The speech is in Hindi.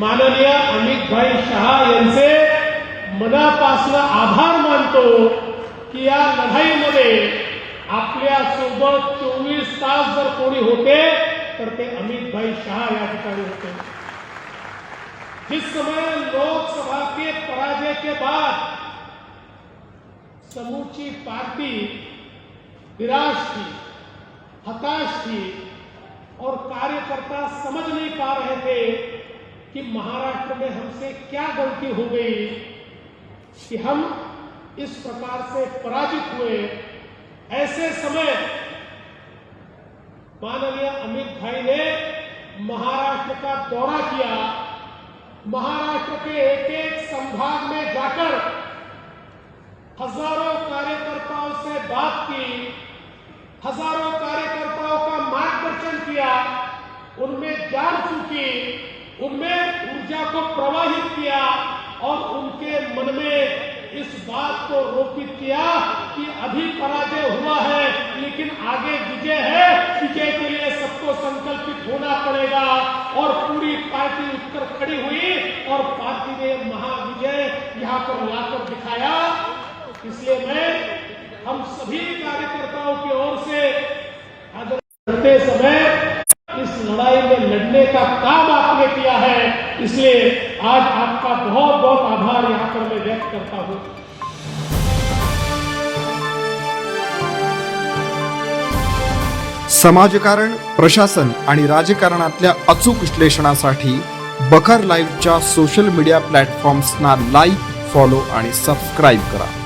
माननीय अमित भाई शहा यांचे मनापासून आभार मानतो की या लढाईमध्ये आपल्या सोबत चोवीस तास जर कोणी होते ते अमित भाई शाह या होते. जिस समय लोकसभा के पराजय के बाद समूची पार्टी निराश थी, हताश थी और कार्यकर्ता समझ नहीं पा रहे थे कि महाराष्ट्र में हमसे क्या गलती हो गई कि हम इस प्रकार से पराजित हुए। ऐसे समय माननीय अमित भाई ने महाराष्ट्र का दौरा किया। महाराष्ट्र के एक एक संभाग में जाकर हज़ारों कार्यकर्ताओं से बात की, हज़ारों कार्यकर्ताओं का मार्गदर्शन किया, उनमें जान फूकी। उनमें ऊर्जा को प्रवाहित किया और उनके मन में इस बात को रोपित किया कि अभी पराजय हुआ है, लेकिन आगे विजय है। विजय के लिए सबको संकल्पित होना पड़ेगा और पूरी पार्टी उठकर खड़ी हुई और पार्टी ने महाविजय यहाँ पर लाकर दिखाया। इसलिए मैं हम सभी कार्यकर्ताओं की ओर से आदर करते समय इस लड़ाई में लड़ने का काम इसलिए आज आपका बहुत बहुत आभार यहाँ पर मैं व्यक्त करता हूँ। समाजकारण प्रशासन आणि राजकारणातल्या अचूक विश्लेषणासाठी बखर लाईव्हच्या सोशल मीडिया प्लॅटफॉर्म्सना लाईक फॉलो आणि सबस्क्राईब करा.